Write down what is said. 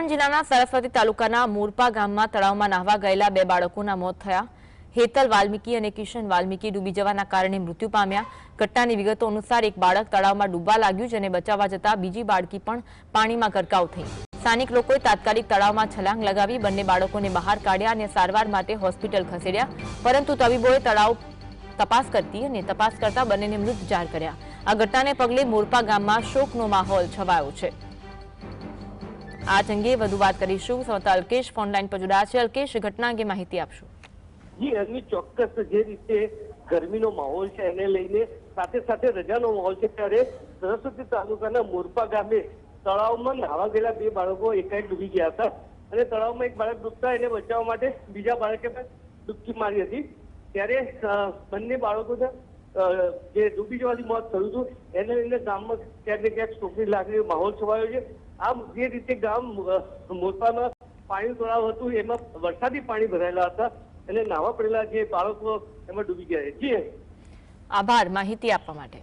પાટણ જિલ્લાના સરસ્વતી તાલુકાના મોરપા ગામમાં તળાવમાં નાહવા ગયેલા બે બાળકોના મોત થયા. હેતલ વાલ્મીકી અને કિશન વાલ્મીકી ડૂબી જવાના કારણે મૃત્યુ પામ્યા. ઘટનાની વિગતો અનુસાર એક બાળક તળાવમાં ડૂબવા લાગ્યું જેને બચાવવા જતા બીજી બાળકી પણ પાણીમાં ગરકાવ થઈ. સ્થાનિક લોકોએ તાત્કાલિક તળાવમાં છલાંગ લગાવી બંને બાળકોને બહાર કાઢ્યા અને સારવાર માટે હોસ્પિટલ ખસેડ્યા. પરંતુ તબીબોએ તળાવ તપાસ કરતી અને તપાસ કરતા બંનેને મૃત જાહેર કર્યા. આ ઘટનાને પગલે મોરપા ગામમાં શોકનો માહોલ છવાયો છે. આ અંગે વધુ વાત કરીશું. સંવાદદાતા અલ્કેશ ફોનલાઈન પર જોડાયા છે. અલ્કેશ ઘટના અંગે માહિતી આપશો. જી અગ્નિ ચોક્કસ જે રીતે ગરમીનો માહોલ છે એને લઈને સાથે સાથે રજાનો માહોલ છે ત્યારે સરસ્વતી તાલુકાના મોરપા ગામે તળાવમાં નાવા ગયેલા બે બાળકો એકાએક ડૂબી ગયા હતા અને તળાવમાં એક બાળક ડૂબતા એને બચાવવા માટે બીજા બાળકે પણ ડૂબકી મારી હતી. ત્યારે બંને બાળકોને અ, જે ડૂબી જવાથી મોત થયું હતું, એને લઈને ગામમાં ક્યાંક ને ક્યાંક શોકની લાગણી, માહોલ છવાયો છે. આમ જે રીતે ગામ મોરપામાં પાણી તળાવ હતું, એમાં વરસાદી પાણી ભરાયેલા હતા અને નાવા પડેલા જે બાળકો એમાં ડૂબી ગયા છે. આભાર માહિતી આપવા માટે.